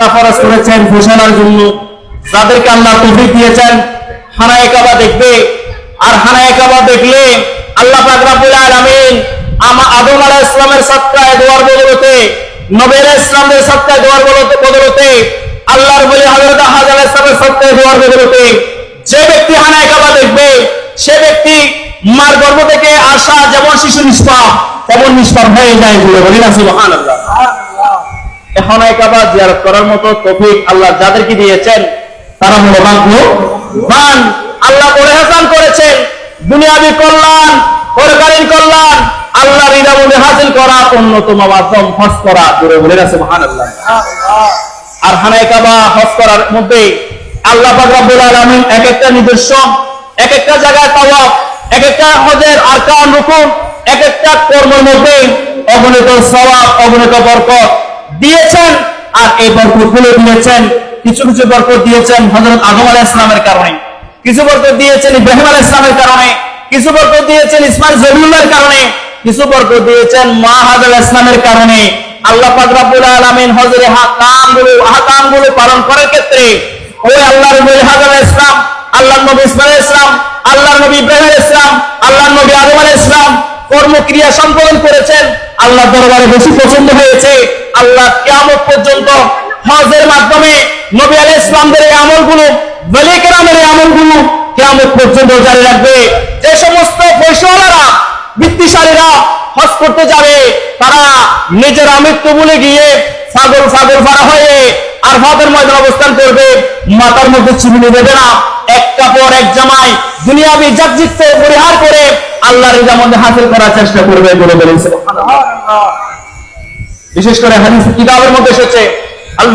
আল্লাহ ফরজ করেছেন ঘোষণার জন্য। যাদেরকে আল্লাহ তৌফিক দিয়েছেন, হানায়ে কাবা দেখবে। আর হানায়ে কাবা দেখলে আল্লাহ পাক রব্বুল আলামিন আমা আদম আলাইহিস সালামের সৎকায় দোয়ার বদলতে, নবী আলাইহিস সালামের সৎকায় দোয়ার বদলতে বদলতে আল্লাহর বলি হযরত হাজার আলাইহিস সালামের সৎকায় দোয়ার বদলতে যে ব্যক্তি হানায়ে কাবা দেখবে, সে ব্যক্তি মার গর্ভ থেকে আসা যেমন শিশু নিষ্পাপ, তেমন নিষ্পাপ হয়ে যায় বলে বলি না, সুবহানাল্লাহ। এখন একাবার জিয়ারত করার মতো আল্লাহ যাদেরকে দিয়েছেন, তারা হলো আল্লাহ করেছেন দুনিয়াবি কল্যাণ, পরকালীন কল্যাণ হাসিল করা, অন্যতম মাধ্যম হজ করা। দূরে বলে মহান আল্লাহ আর হানায় কাবা হজ করার মধ্যে আল্লাহ পাক রব্বুল আলামিন এক একটা এক একটা জায়গায় তাওয়াফ এক একটা হজের আরকান রুকুন এক একটা কর্মের মধ্যে অগণিত সওয়াব, অগণিত বরকত দিয়েছেন আর এই বরকতগুলো দিয়েছেন, কিছু কিছু বরকত দিয়েছেন হযরত আদম আলাইহিস সালামের কারণে, কিছু বরকত দিয়েছেন ইব্রাহিম আলাইহিস সালামের কারণে, কিছু বরকত দিয়েছেন ইসমাইল জলিউল্লাহর কারণে, কিছু বরকত দিয়েছেন মা হাজার ইসলামের কারণে। আল্লাহ পাক আলামিন হজরে হাকামগুলো হাকামগুলো পালন করার ক্ষেত্রে ওই আল্লাহর নবী হাজার ইসলাম আল্লাহর নবী ইসমাইল ইসলাম আল্লাহর নবী ইব্রাহিম ইসলাম আল্লাহর নবী আদম আলাইহিস ইসলাম কর্মক্রিয়া সম্পাদন করেছেন। আল্লাহ দরবারে বেশি পছন্দ হয়েছে। আল্লাহ কিয়ামত পর্যন্ত হজের মাধ্যমে নবী আলাইহিস ইসলামদের এই আমলগুলো বলি কেরামের এই আমলগুলো কিয়ামত পর্যন্ত জারি রাখবে। যে সমস্ত পয়সাওয়ালারা বৃত্তিশালীরা হজ করতে যাবে, তারা নিজের আমৃত্য বলে গিয়ে ছাগল ছাগল ভাড়া হয়ে আর হজের ময়দান অবস্থান করবে। মাথার মধ্যে চিমনি দেবে না। এক কাপড়, এক জামাই, দুনিয়াবি জাগজিত্ব পরিহার করে আল্লাহর মধ্যে হাসিল করার চেষ্টা করবে বলে বলেছে বিশেষ করে হাদিস কিতাবের মধ্যে এসেছে আল